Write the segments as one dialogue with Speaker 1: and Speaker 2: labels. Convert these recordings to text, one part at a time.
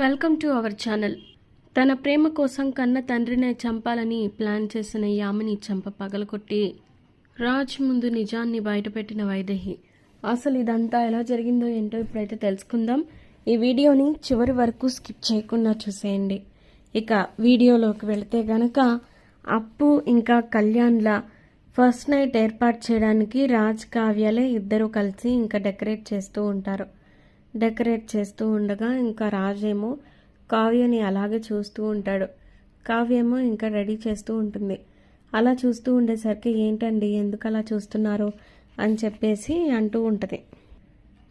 Speaker 1: Welcome to our channel. తన ప్రేమ కోసం కన్న తండ్రినే చంపాలని ప్లాన్ చేసిన యామిని చంప పగలకొట్టి రాజ్ ముందు నిజాన్ని బయటపెట్టిన వైదేహి. అసలు ఇదంతా ఎలా జరిగిందో ఏంటో ఇప్పుడైతే తెలుసుకుందాం. ఈ వీడియోని చివరి వరకు స్కిప్ చేయకుండా చూసేయండి. ఇక వీడియోలోకి వెళితే గనక అప్పు ఇంకా కళ్యాణ్ల ఫస్ట్ నైట్ ఏర్పాటు చేయడానికి రాజ్ కావ్యాలే ఇద్దరు కలిసి ఇంకా డెకరేట్ చేస్తూ ఉంటారు. డెకరేట్ చేస్తూ ఉండగా ఇంకా రాజేమో కావ్యని అలాగే చూస్తూ ఉంటాడు. కావ్యేమో ఇంకా రెడీ చేస్తూ ఉంటుంది. అలా చూస్తూ ఉండేసరికి ఏంటండి ఎందుకు అలా చూస్తున్నారు? అని చెప్పేసి అంటూ ఉంటుంది.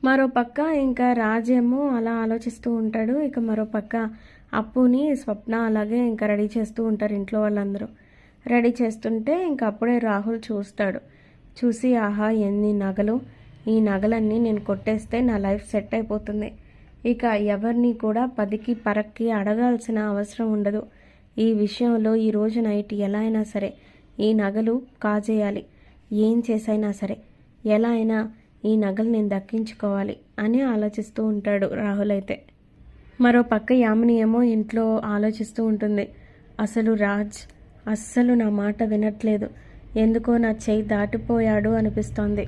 Speaker 1: మరో పక్క ఇంకా రాజేమో అలా ఆలోచిస్తూ ఉంటాడు. ఇక మరో పక్క అప్పుని స్వప్న అలాగే ఇంకా రెడీ చేస్తూ ఉంటారు ఇంట్లో వాళ్ళందరూ. రెడీ చేస్తుంటే ఇంకా అప్పుడే రాహుల్ చూస్తాడు. చూసి ఆహా ఎన్ని నగలు. ఈ నగలన్నీ నేను కొట్టేస్తే నా లైఫ్ సెట్ అయిపోతుంది. ఇక ఎవరిని కూడా పదికి పరక్కి అడగాల్సిన అవసరం ఉండదు. ఈ విషయంలో ఈ రోజు నైట్ ఎలా అయినా సరే ఈ నగలు కాజేయాలి. ఏం చేసైనా సరే ఎలా అయినా ఈ నగలు నేను దక్కించుకోవాలి అని ఆలోచిస్తూ ఉంటాడు రాహుల్ అయితే. మరో పక్క యామిని ఏమో ఇంట్లో ఆలోచిస్తూ ఉంటుంది. అసలు రాజ్ అస్సలు నా మాట వినట్లేదు. ఎందుకో నా చేయి దాటిపోయాడు అనిపిస్తోంది.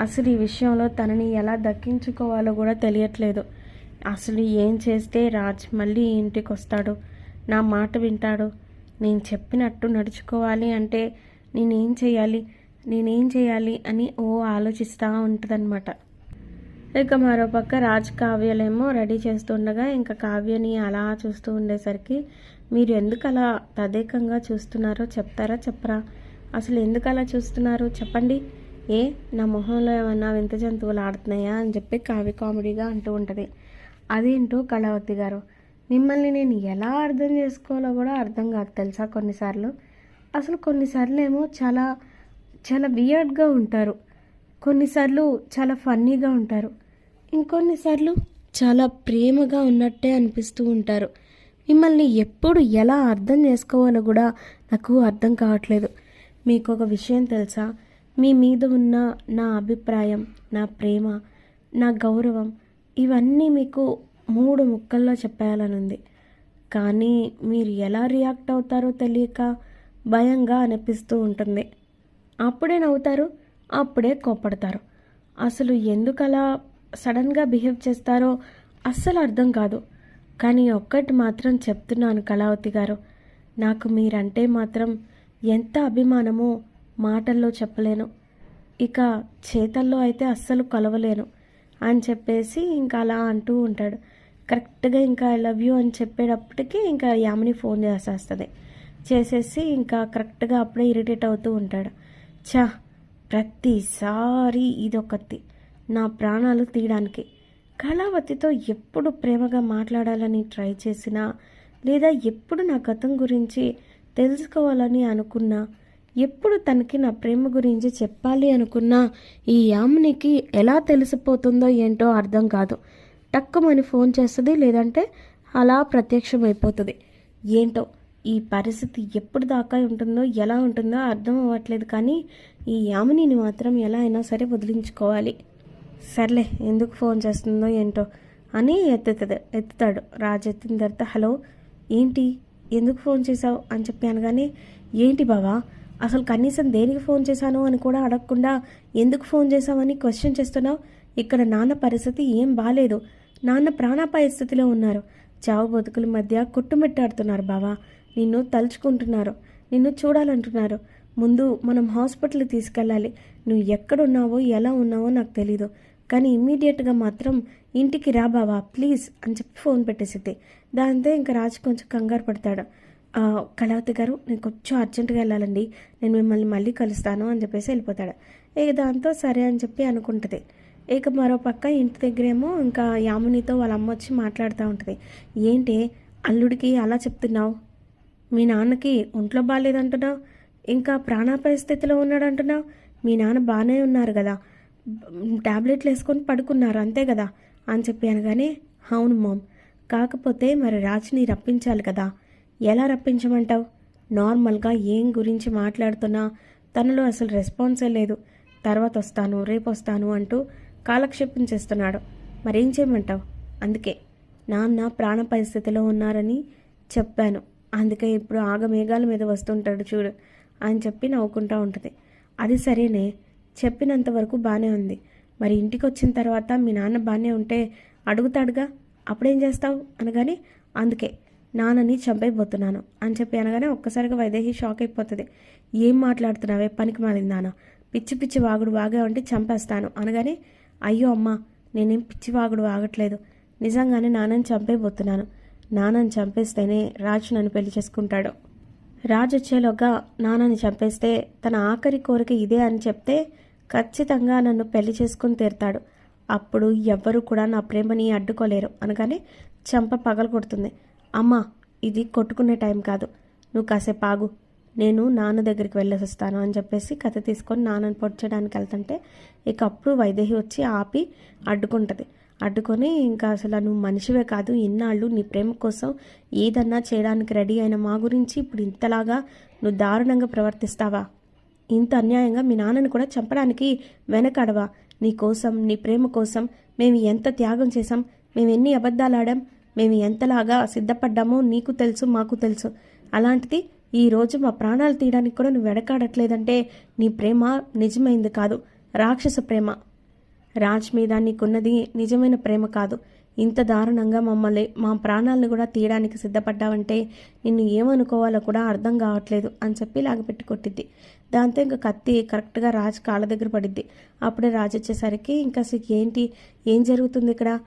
Speaker 1: అసలు ఈ విషయంలో తనని ఎలా దక్కించుకోవాలో కూడా తెలియట్లేదు. అసలు ఏం చేస్తే రాజ్ మళ్ళీ ఇంటికి వస్తాడు నా మాట వింటాడు? నేను చెప్పినట్టు నడుచుకోవాలి అంటే నేనేం చేయాలి? నేనేం చేయాలి అని ఓ ఆలోచిస్తూ ఉంటుందన్నమాట. ఇక మరో పక్క రాజ్ కావ్యలేమో రెడీ చేస్తుండగా ఇంకా కావ్యని అలా చూస్తూ ఉండేసరికి మీరు ఎందుకు అలా తదేకంగా చూస్తున్నారో చెప్తారా చెప్పరా? అసలు ఎందుకు అలా చూస్తున్నారు? చెప్పండి. ఏ నా మొహంలో ఏమన్నా వింత జంతువులు ఆడుతున్నాయా అని చెప్పి కావ్య కామెడీగా అంటూ ఉంటుంది. అదేంటో కళావతి గారు? మిమ్మల్ని నేను ఎలా అర్థం చేసుకోవాలో కూడా అర్థం కాదు తెలుసా కొన్నిసార్లు? అసలు కొన్నిసార్లు ఏమో చాలా చాలా వియర్డ్గా ఉంటారు. కొన్నిసార్లు చాలా ఫన్నీగా ఉంటారు. ఇంకొన్నిసార్లు చాలా ప్రేమగా ఉన్నట్టే అనిపిస్తూ ఉంటారు. మిమ్మల్ని ఎప్పుడు ఎలా అర్థం చేసుకోవాలో కూడా నాకు అర్థం కావట్లేదు. మీకు ఒక విషయం తెలుసా? మీ మీద ఉన్న నా అభిప్రాయం నా ప్రేమ నా గౌరవం ఇవన్నీ మీకు మూడు ముక్కల్లో చెప్పేయాలనుంది. కానీ మీరు ఎలా రియాక్ట్ అవుతారో తెలియక భయంగా అనిపిస్తూ ఉంటుంది. అప్పుడే నవ్వుతారు అప్పుడే కోపడతారు అసలు ఎందుకు అలా సడన్గా బిహేవ్ చేస్తారో అస్సలు అర్థం కాదు. కానీ ఒక్కటి మాత్రం చెప్తున్నాను కళావతి గారు నాకు మీరంటే మాత్రం ఎంత అభిమానమో మాటల్లో చెప్పలేను. ఇక చేతల్లో అయితే అస్సలు కలవలేను అని చెప్పేసి ఇంకా అలా అంటూ ఉంటాడు. కరెక్ట్గా ఇంకా ఐ లవ్ యూ అని చెప్పేటప్పటికి ఇంకా యామిని ఫోన్ చేసేస్తుంది. చేసేసి ఇంకా కరెక్ట్గా అప్పుడే ఇరిటేట్ అవుతూ ఉంటాడు. చా ప్రతిసారి ఇదొకటి నా ప్రాణాలు తీయడానికి. కళావతితో ఎప్పుడు ప్రేమగా మాట్లాడాలని ట్రై చేసినా లేదా ఎప్పుడు నా గతం గురించి తెలుసుకోవాలని అనుకున్నా ఎప్పుడు తనకి నా ప్రేమ గురించి చెప్పాలి అనుకున్న ఈ యామినికి ఎలా తెలిసిపోతుందో ఏంటో అర్థం కాదు. టక్కుమని ఫోన్ చేస్తుంది లేదంటే అలా ప్రత్యక్షమైపోతుంది. ఏంటో ఈ పరిస్థితి ఎప్పుడు దాకా ఉంటుందో ఎలా ఉంటుందో అర్థం అవ్వట్లేదు కానీ ఈ యామినిని మాత్రం ఎలా అయినా సరే వదిలించుకోవాలి. సర్లే ఎందుకు ఫోన్ చేస్తుందో ఏంటో అని ఎత్తుతుంది ఎత్తుతాడు. రాజు ఎత్తిన తర్వాత హలో ఏంటి? ఎందుకు ఫోన్ చేశావు? అని చెప్పి అనగానే ఏంటి బావా అసలు కనీసం దేనికి ఫోన్ చేశాను అని కూడా అడగకుండా ఎందుకు ఫోన్ చేశావని క్వశ్చన్ చేస్తున్నావు? ఇక్కడ నాన్న పరిస్థితి ఏం బాలేదు. నాన్న ప్రాణాపాయ స్థితిలో ఉన్నారు. చావు బతుకుల మధ్య కుట్టుమిట్టాడుతున్నారు బావా. నిన్ను తలుచుకుంటున్నారు. నిన్ను చూడాలంటున్నారు. ముందు మనం హాస్పిటల్కి తీసుకెళ్ళాలి. నువ్వు ఎక్కడున్నావో ఎలా ఉన్నావో నాకు తెలీదు. కానీ ఇమ్మీడియట్గా మాత్రం ఇంటికి రా బావా ప్లీజ్ అని చెప్పి ఫోన్ పెట్టేసిద్ది దాంతో ఇంకా రాజు కొంచెం కంగారు పడతాడు. కళావతి గారు నేను కొంచెం అర్జెంటుగా వెళ్ళాలండి. నేను మిమ్మల్ని మళ్ళీ కలుస్తాను అని చెప్పేసి వెళ్ళిపోతాడు. ఇక దాంతో సరే అని చెప్పి అనుకుంటుంది. ఇక మరో పక్క ఇంటి దగ్గరేమో ఇంకా యామునితో వాళ్ళ అమ్మ వచ్చి మాట్లాడుతూ ఉంటుంది. ఏంటి అల్లుడికి అలా చెప్తున్నావు? మీ నాన్నకి ఒంట్లో బాగాలేదంటున్నావు ఇంకా ప్రాణాపాయ స్థితిలో ఉన్నాడు అంటున్నావు మీ నాన్న బాగానే ఉన్నారు కదా. టాబ్లెట్లు వేసుకొని పడుకున్నారు అంతే కదా అని చెప్పి అనగానే అవును మామ్. కాకపోతే మరి రాజుని రప్పించాలి కదా. ఎలా రప్పించమంటావు? నార్మల్గా ఏం గురించి మాట్లాడుతున్నా తనలో అసలు రెస్పాన్సే లేదు. తర్వాత వస్తాను రేపు వస్తాను అంటూ కాలక్షేపం చేస్తున్నాడు. మరేం చేయమంటావు? అందుకే నాన్న ప్రాణ పరిస్థితిలో ఉన్నారని చెప్పాను. అందుకే ఇప్పుడు ఆగమేఘాల మీద వస్తుంటాడు చూడు అని చెప్పి నవ్వుకుంటూ ఉంటుంది. అది సరేనే చెప్పినంత వరకు బాగానే ఉంది. మరి ఇంటికి వచ్చిన తర్వాత మీ నాన్న బాగానే ఉంటే అడుగుతాడుగా. అప్పుడేం చేస్తావు? అనగానే అందుకే నాన్నని చంపైపోతున్నాను అని చెప్పి అనగానే ఒక్కసారిగా వైదేహి షాక్ అయిపోతుంది. ఏం మాట్లాడుతున్నావే? పనికి మారింది నాన్న. పిచ్చి పిచ్చి వాగుడు వాగా ఉంటే చంపేస్తాను అనగానే అయ్యో అమ్మా నేనేం పిచ్చి వాగుడు వాగట్లేదు. నిజంగానే నాన్నని చంపైపోతున్నాను నాన్నని చంపేస్తేనే రాజు నన్ను పెళ్ళి చేసుకుంటాడు. రాజు వచ్చేలోగా నాన్నని చంపేస్తే తన ఆఖరి కోరిక ఇదే అని చెప్తే ఖచ్చితంగా నన్ను పెళ్ళి చేసుకుని తీరుతాడు. అప్పుడు ఎవ్వరూ కూడా నా ప్రేమని అడ్డుకోలేరు అనగానే చంప పగలు కొడుతుంది అమ్మా ఇది కొట్టుకునే టైం కాదు. నువ్వు కాసేపు ఆగు. నేను నాన్న దగ్గరికి వెళ్ళేసి వస్తాను అని చెప్పేసి కథ తీసుకొని నాన్నని పొడ్చడానికి వెళ్తుంటే ఇక అప్పుడు వైదేహి వచ్చి ఆపి అడ్డుకుంటుంది. అడ్డుకొని ఇంకా అసలు నువ్వు మనిషివే కాదు ఇన్నాళ్ళు నీ ప్రేమ కోసం ఏదన్నా చేయడానికి రెడీ అయిన మా గురించి ఇప్పుడు ఇంతలాగా నువ్వు దారుణంగా ప్రవర్తిస్తావా? ఇంత అన్యాయంగా మీ నాన్నని కూడా చంపడానికి వెనకడవా? నీ కోసం నీ ప్రేమ కోసం మేము ఎంత త్యాగం చేశాం? మేము ఎన్ని అబద్ధాలు ఆడాం? మేము ఎంతలాగా సిద్ధపడ్డామో నీకు తెలుసు మాకు తెలుసు. అలాంటిది ఈ రోజు మా ప్రాణాలు తీయడానికి కూడా నువ్వు వెడకాడట్లేదంటే నీ ప్రేమ నిజమైంది కాదు. రాక్షస ప్రేమ. రాజ్ మీద నీకున్నది నిజమైన ప్రేమ కాదు. ఇంత దారుణంగా మమ్మల్ని మా ప్రాణాలను కూడా తీయడానికి సిద్ధపడ్డావంటే నిన్ను ఏమనుకోవాలో కూడా అర్థం కావట్లేదు అని చెప్పి లాగపెట్టి కొట్టిద్ది దాంతో ఇంకా కత్తి కరెక్ట్గా రాజ్ కాళ్ళ దగ్గర పడిద్ది. అప్పుడే రాజు వచ్చేసరికి ఇంకా ఏంటి? ఏం జరుగుతుంది ఇక్కడ?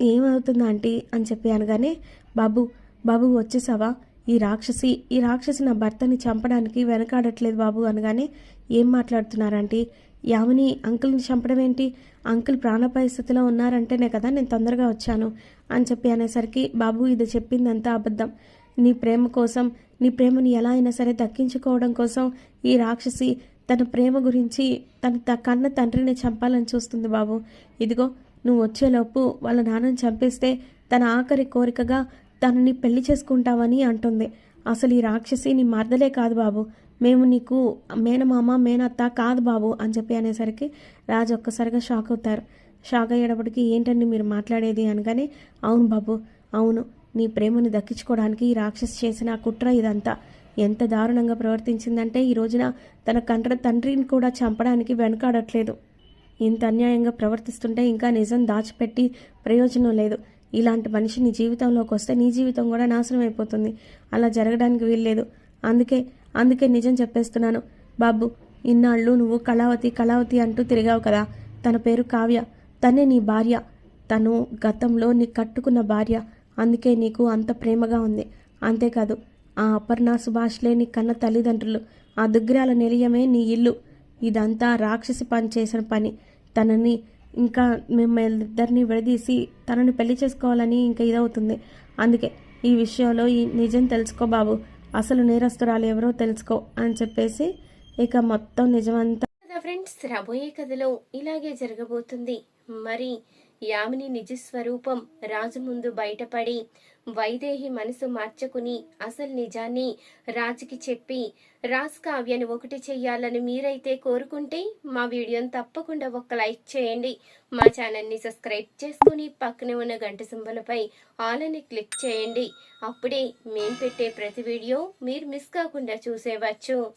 Speaker 1: ఏమవుతుంది ఆంటీ అని చెప్పి అనగానే బాబు బాబు వచ్చేసావా? ఈ రాక్షసి ఈ రాక్షసి నా భర్తని చంపడానికి వెనకాడట్లేదు బాబు అనగానే ఏం మాట్లాడుతున్నారంటీ యామిని అంకుల్ని చంపడం ఏంటి? అంకుల్ ప్రాణపాయ స్థితిలో ఉన్నారంటేనే కదా నేను తొందరగా వచ్చాను అని చెప్పి అనేసరికి బాబు ఇది చెప్పిందంతా అబద్ధం. నీ ప్రేమ కోసం నీ ప్రేమని ఎలా అయినా సరే దక్కించుకోవడం కోసం ఈ రాక్షసి తన ప్రేమ గురించి తన త- కన్న తండ్రిని చంపాలని చూస్తుంది బాబు. ఇదిగో నువ్వు వచ్చేలోపు వాళ్ళ నాన్నని చంపేస్తే తన ఆఖరి కోరికగా తనని పెళ్ళి చేసుకుంటావని అంటుంది. అసలు ఈ రాక్షసి నీ మర్దలే కాదు బాబు. మేము నీకు మేనమామ మేనత్త కాదు బాబు అని చెప్పి అనేసరికి రాజు ఒక్కసారిగా షాక్ అవుతారు. షాక్ అయ్యేటప్పటికి ఏంటండి మీరు మాట్లాడేది అనగానే అవును బాబు అవును. నీ ప్రేమని దక్కించుకోవడానికి ఈ రాక్షసి చేసిన ఆ కుట్ర ఇదంతా. ఎంత దారుణంగా ప్రవర్తించిందంటే ఈ రోజున తన కండ్ర తండ్రిని కూడా చంపడానికి వెనకాడట్లేదు. ఇంత అన్యాయంగా ప్రవర్తిస్తుంటే ఇంకా నిజం దాచిపెట్టి ప్రయోజనం లేదు. ఇలాంటి మనిషి నీ జీవితంలోకి వస్తే నీ జీవితం కూడా నాశనం అయిపోతుంది. అలా జరగడానికి వీల్లేదు. అందుకే అందుకే నిజం చెప్పేస్తున్నాను. బాబు ఇన్నాళ్ళు నువ్వు కళావతి కళావతి అంటూ తిరిగావు కదా. తన పేరు కావ్య. తనే నీ భార్య. తను గతంలో నీ కట్టుకున్న భార్య. అందుకే నీకు అంత ప్రేమగా ఉంది. అంతేకాదు ఆ అపర్ణ సుభాష్లే నీ కన్న తల్లిదండ్రులు ఆ దుగ్గరాల నిలయమే నీ ఇల్లు. ఇదంతా రాక్షసి పని చేసిన పని. తనని ఇంకా మిమ్మల్ని ఇద్దరిని విడదీసి తనని పెళ్ళి చేసుకోవాలని ఇంకా ఇదవుతుంది. అందుకే ఈ విషయంలో ఈ నిజం తెలుసుకో బాబు. అసలు నేరస్తురాలు ఎవరో తెలుసుకో అని చెప్పేసి ఇక మొత్తం నిజమంతా
Speaker 2: కదా ఫ్రెండ్స్ రాబోయే కథలో ఇలాగే జరగబోతుంది. మరి యామిని నిజ స్వరూపం రాజు ముందు బయటపడి వైదేహి మనసు మార్చుకుని అసలు నిజాన్ని రాజుకి చెప్పి రాజ్ కావ్యను ఒకటి చెయ్యాలని మీరైతే కోరుకుంటే మా వీడియోని తప్పకుండా ఒక లైక్ చేయండి. మా ఛానల్ని సబ్స్క్రైబ్ చేసుకుని పక్కనే ఉన్న గంట సింబలపై ఆల్ అని క్లిక్ చేయండి. అప్పుడే మేము పెట్టే ప్రతి వీడియో మీరు మిస్ కాకుండా చూసేవచ్చు.